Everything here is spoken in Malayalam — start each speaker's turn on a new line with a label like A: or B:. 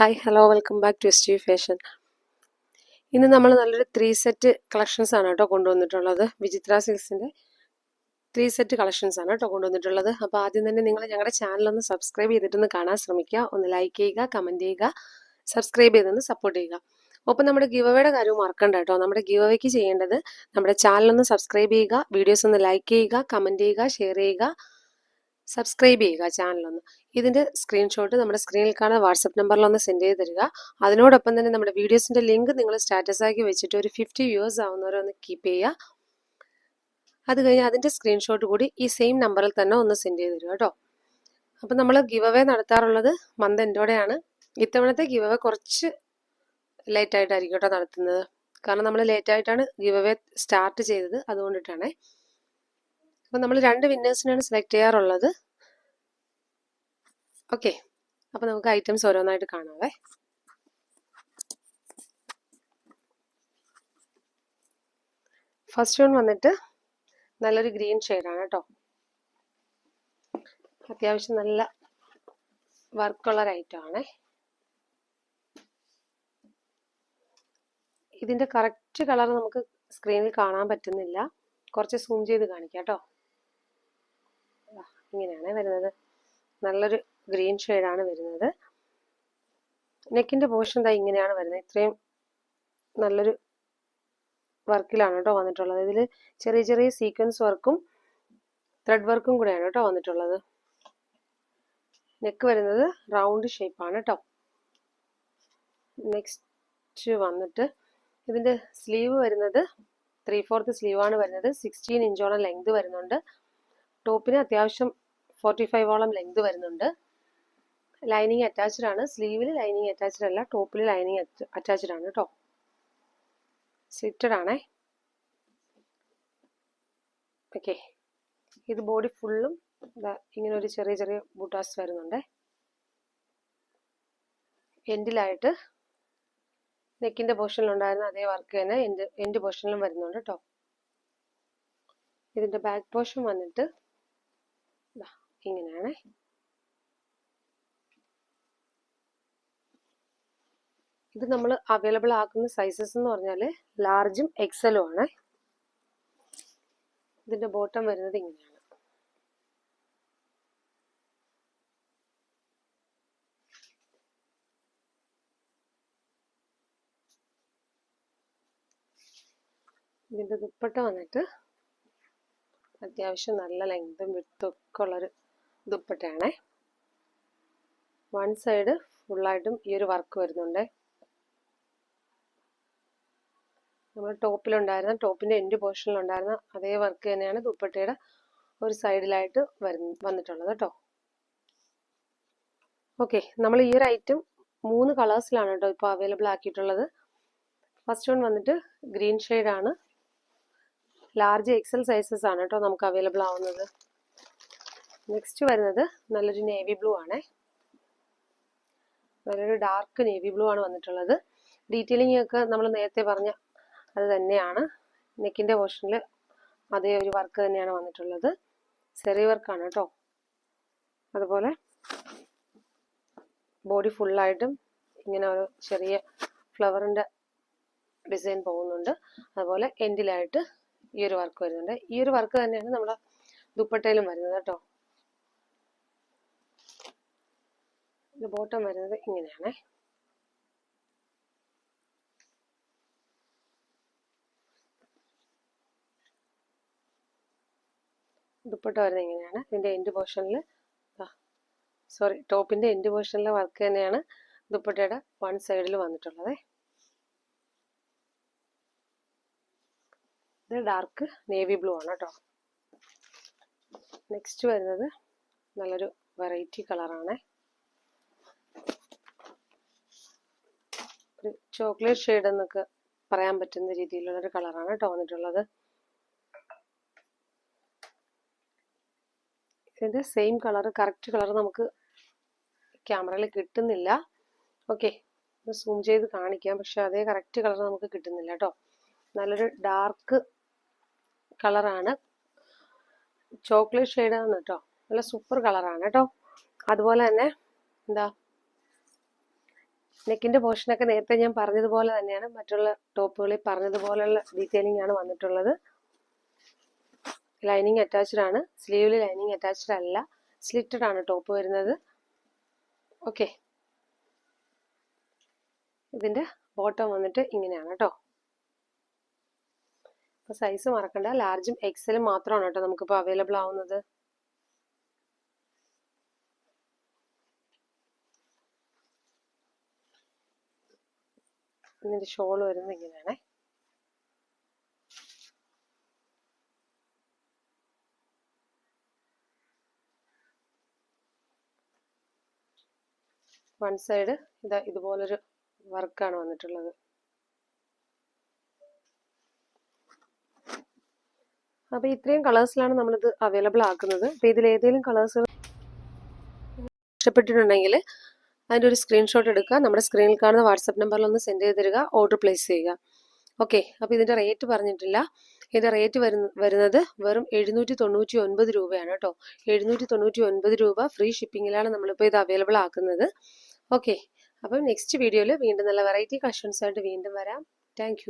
A: Hi hello welcome back to S T fashion ഇന്ന് നമ്മൾ നല്ലൊരു ത്രീ സെറ്റ് കളക്ഷൻസ് ആണ് കേട്ടോ കൊണ്ടുവന്നിട്ടുള്ളത്. വിചിത്ര സിൽസിന്റെ ത്രീ സെറ്റ് കളക്ഷൻസ് ആണ് കേട്ടോ കൊണ്ടുവന്നിട്ടുള്ളത്. അപ്പോൾ ആദ്യം തന്നെ നിങ്ങൾ ഞങ്ങളുടെ ചാനൽ ഒന്ന് സബ്സ്ക്രൈബ് ചെയ്തിട്ടൊന്ന് കാണാൻ ശ്രമിക്കുക. ഒന്ന് ലൈക്ക് ചെയ്യുക കമന്റ് ചെയ്യുക സബ്സ്ക്രൈബ് ചെയ്തൊന്ന് സപ്പോർട്ട് ചെയ്യുക. ഒപ്പം നമ്മുടെ ഗിവ് അവയുടെ കാര്യം മറക്കണ്ട കേട്ടോ. നമ്മുടെ ഗിവ് അവയ്ക്ക് ചെയ്യേണ്ടത് നമ്മുടെ ചാനൽ ഒന്ന് സബ്സ്ക്രൈബ് ചെയ്യുക വീഡിയോസ് ഒന്ന് ലൈക്ക് ചെയ്യുക കമന്റ് ചെയ്യുക ഷെയർ ചെയ്യുക. സബ്സ്ക്രൈബ് ചെയ്യുക ചാനലൊന്ന്. ഇതിന്റെ സ്ക്രീൻഷോട്ട് നമ്മുടെ സ്ക്രീനിൽ കാണുന്ന വാട്സപ്പ് നമ്പറിലൊന്ന് സെൻഡ് ചെയ്ത് തരിക. അതിനോടൊപ്പം തന്നെ നമ്മുടെ വീഡിയോസിന്റെ ലിങ്ക് നിങ്ങൾ സ്റ്റാറ്റസാക്കി വെച്ചിട്ട് ഒരു ഫിഫ്റ്റി വ്യൂവേഴ്സ് ആവുന്നവരൊന്ന് കീപ്പ് ചെയ്യുക. അത് കഴിഞ്ഞ് അതിന്റെ സ്ക്രീൻഷോട്ട് കൂടി ഈ സെയിം നമ്പറിൽ തന്നെ ഒന്ന് സെൻഡ് ചെയ്ത് തരിക കേട്ടോ. അപ്പം നമ്മൾ ഗിവ് അവേ നടത്താറുള്ളത് മന്ത് എൻഡോടെയാണ് ഇത്തവണത്തെ ഗിവ് അവേ കുറച്ച് ലേറ്റ് ആയിട്ടായിരിക്കും കേട്ടോ നടത്തുന്നത്. കാരണം നമ്മൾ ലേറ്റ് ആയിട്ടാണ് ഗിവ് അവേ സ്റ്റാർട്ട് ചെയ്തത് അതുകൊണ്ടിട്ടാണേ. അപ്പം നമ്മൾ രണ്ട് വിന്നേഴ്സിനാണ് സെലക്ട് ചെയ്യാറുള്ളത്. ഓക്കെ അപ്പം നമുക്ക് ഐറ്റംസ് ഓരോന്നായിട്ട് കാണാവേ. ഫസ്റ്റ് വൺ വന്നിട്ട് നല്ലൊരു ഗ്രീൻ ഷെയ്ഡാണ് കേട്ടോ അത്യാവശ്യം നല്ല വർക്കുള്ള ആണേ. ഇതിന്റെ കറക്റ്റ് കളർ നമുക്ക് സ്ക്രീനിൽ കാണാൻ പറ്റുന്നില്ല. കുറച്ച് സൂം ചെയ്ത് കാണിക്കാം കേട്ടോ ഇങ്ങനെയാണ് വരുന്നത്. നല്ലൊരു ഗ്രീൻ ഷെയ്ഡാണ് വരുന്നത്. നെക്കിന്റെ പോർഷൻ ദാ ഇങ്ങനെയാണ് വരുന്നത്. ഇത്രയും നല്ലൊരു വർക്കിലാണ് കേട്ടോ വന്നിട്ടുള്ളത്. ഇതിൽ ചെറിയ ചെറിയ സീക്വൻസ് വർക്കും ത്രെഡ് വർക്കും കൂടെയാണ് കേട്ടോ വന്നിട്ടുള്ളത്. നെക്ക് വരുന്നത് റൗണ്ട് ഷേപ്പാണ് കേട്ടോ നെക്സ്റ്റ് വന്നിട്ട് ഇതിന്റെ സ്ലീവ് വരുന്നത് ത്രീ ഫോർത്ത് സ്ലീവാണ് വരുന്നത്. സിക്സ്റ്റീൻ ഇഞ്ചോളം ലെങ്ത് വരുന്നുണ്ട്. ടോപ്പിന് അത്യാവശ്യം ഫോർട്ടി ഫൈവോളം ലെങ്ത് വരുന്നുണ്ട്. ലൈനിങ് അറ്റാച്ച്ഡ് ആണ്. സ്ലീവിൽ ലൈനിങ് അറ്റാച്ച്ഡ് അല്ല ടോപ്പിൽ ലൈനിങ് അറ്റാച്ച്ഡ് ആണ് കേട്ടോ സ്ലിറ്റഡ് ആണേ. ഓക്കെ ഇത് ബോഡി ഫുള്ളും ഇങ്ങനെ ഒരു ചെറിയ ചെറിയ ബുട്ടാസ് വരുന്നുണ്ട്. എൻഡിലായിട്ട് നെക്കിന്റെ പോർഷനിൽ ഉണ്ടായിരുന്ന അതേ വർക്ക് തന്നെ എൻഡ് എൻഡ് പോർഷനിലും വരുന്നുണ്ട് കേട്ടോ ഇതിന്റെ ബാക്ക് പോർഷൻ വന്നിട്ട് ഇങ്ങനെയാണ്. ഇത് നമ്മൾ അവൈലബിൾ ആക്കുന്ന സൈസസ് എന്ന് പറഞ്ഞാൽ ലാർജും എക്സലും ആണ്. ഇതിന്റെ ബോട്ടം വരുന്നത് ഇങ്ങനെയാണ്. ഇതിന്റെ ദുപ്പട്ട വന്നിട്ട് അത്യാവശ്യം നല്ല ലെങ്തും വിട്ടും ഒക്കെ ഉള്ളൊരു ദുപ്പട്ടയാണേ. വൺ സൈഡ് ഫുള്ളായിട്ടും ഈ ഒരു വർക്ക് വരുന്നുണ്ട്. നമ്മൾ ടോപ്പിലുണ്ടായിരുന്ന ടോപ്പിന്റെ എൻഡ് പോർഷനിലുണ്ടായിരുന്ന അതേ വർക്ക് തന്നെയാണ് ദുപ്പട്ടയുടെ ഒരു സൈഡിലായിട്ട് വരുന്ന വന്നിട്ടുള്ളത് കേട്ടോ ഓക്കെ നമ്മൾ ഈ ഒരു ഐറ്റം മൂന്ന് കളേഴ്സിലാണ് കേട്ടോ ഇപ്പോൾ അവൈലബിൾ ആക്കിയിട്ടുള്ളത്. ഫസ്റ്റ് വൺ വന്നിട്ട് ഗ്രീൻ ആണ് ലാർജ് എക്സൽ സൈസസ് ആണ് കേട്ടോ നമുക്ക് അവൈലബിൾ ആവുന്നത്. നെക്സ്റ്റ് വരുന്നത് നല്ലൊരു നേവി ബ്ലൂ ആണേ. നല്ലൊരു ഡാർക്ക് നേവി ബ്ലൂ ആണ് വന്നിട്ടുള്ളത്. ഡീറ്റെയിലിംഗ് ഒക്കെ നമ്മൾ നേരത്തെ പറഞ്ഞ അത് തന്നെയാണ്. നെക്കിന്റെ പോർഷനിൽ അതേ ഒരു വർക്ക് തന്നെയാണ് വന്നിട്ടുള്ളത്. ചെറിയ വർക്കാണ് കേട്ടോ. അതുപോലെ ബോഡി ഫുള്ളായിട്ടും ഇങ്ങനെ ഒരു ചെറിയ ഫ്ലവറിന്റെ ഡിസൈൻ പോകുന്നുണ്ട്. അതുപോലെ എൻഡിലായിട്ട് ഈ ഒരു വർക്ക് വരുന്നുണ്ട്. ഈ ഒരു വർക്ക് തന്നെയാണ് നമ്മുടെ ദുപ്പട്ടയിലും വരുന്നത് കേട്ടോ. ബോട്ടം വരുന്നത് ഇങ്ങനെയാണേ. ദുപ്പട്ട വരുന്നത് ഇങ്ങനെയാണ് ഇതിന്റെ എൻഡ് പോർഷനിൽ സോറി ടോപ്പിന്റെ എൻഡ് പോർഷനിലെ വർക്ക് തന്നെയാണ് ദുപ്പട്ടയുടെ വൺ സൈഡിൽ വന്നിട്ടുള്ളത്. ഇത് ഡാർക്ക് നേവി ബ്ലൂ ആണ് കേട്ടോ നെക്സ്റ്റ് വരുന്നത് നല്ലൊരു വെറൈറ്റി കളറാണ് ഒരു ചോക്ലേറ്റ് ഷെയ്ഡ് എന്നൊക്കെ പറയാൻ പറ്റുന്ന രീതിയിലുള്ള ഒരു കളറാണ് കേട്ടോ വന്നിട്ടുള്ളത്. ഇതിന്റെ സെയിം കളർ കറക്റ്റ് കളർ നമുക്ക് ക്യാമറയിൽ കിട്ടുന്നില്ല. ഓക്കെ സൂം ചെയ്ത് കാണിക്കാം. പക്ഷെ അതേ കറക്റ്റ് കളർ നമുക്ക് കിട്ടുന്നില്ല കേട്ടോ നല്ലൊരു ഡാർക്ക് കളറാണ് ചോക്ലേറ്റ് ഷെയ്ഡാണ് കേട്ടോ നല്ല സൂപ്പർ കളറാണ് കേട്ടോ അതുപോലെ തന്നെ എന്താ നെക്കിന്റെ പോർഷനൊക്കെ നേരത്തെ ഞാൻ പറഞ്ഞതുപോലെ തന്നെയാണ്. മറ്റുള്ള ടോപ്പുകളിൽ പറഞ്ഞതുപോലെയുള്ള ഡീറ്റെയിലിംഗ് ആണ് വന്നിട്ടുള്ളത്. ലൈനിങ് അറ്റാച്ച്ഡ് ആണ്. സ്ലീവിൽ ലൈനിങ് അറ്റാച്ച്ഡ് അല്ല. സ്ലിറ്റഡ് ആണ് ടോപ്പ് വരുന്നത്. ഓക്കെ. ഇതിന്റെ ബോട്ടം വന്നിട്ട് ഇങ്ങനെയാണ് കേട്ടോ അപ്പോൾ സൈസ് മറക്കണ്ട. ലാർജും എക്സലും മാത്രമാണ് കേട്ടോ നമുക്കിപ്പോൾ അവൈലബിൾ ആവുന്നത്. ഇതിന്റെ ഷോൾ വരുന്നത് ഇങ്ങനെയാണേ. വൺ സൈഡ് ഇതാ ഇതുപോലൊരു വർക്കാണ് വന്നിട്ടുള്ളത്. അപ്പോൾ ഇത്രയും കളേഴ്സിലാണ് നമ്മളിത് അവൈലബിൾ ആക്കുന്നത്. അപ്പോൾ ഇതിൽ ഏതെങ്കിലും കളേഴ്സ് ഇഷ്ടപ്പെട്ടിട്ടുണ്ടെങ്കിൽ അതിന്റെ ഒരു സ്ക്രീൻഷോട്ട് എടുക്കുക. നമ്മുടെ സ്ക്രീനിൽ കാണുന്ന വാട്സപ്പ് നമ്പറിൽ ഒന്ന് സെൻഡ് ചെയ്ത് തരിക. ഓർഡർ പ്ലേസ് ചെയ്യുക. ഓക്കെ അപ്പോൾ ഇതിന്റെ റേറ്റ് പറഞ്ഞിട്ടില്ല. ഇതിന്റെ റേറ്റ് വരുന്ന വരുന്നത് വെറും എഴുന്നൂറ്റി തൊണ്ണൂറ്റി ഒൻപത് രൂപയാണ് കേട്ടോ. എഴുന്നൂറ്റി തൊണ്ണൂറ്റി ഒൻപത് രൂപ ഫ്രീ ഷിപ്പിങ്ങിലാണ് നമ്മളിപ്പോൾ ഇത് അവൈലബിൾ ആക്കുന്നത്. ഓക്കെ അപ്പം നെക്സ്റ്റ് വീഡിയോയിൽ വീണ്ടും നല്ല വെറൈറ്റി കളക്ഷൻസ് ആയിട്ട് വീണ്ടും വരാം. താങ്ക്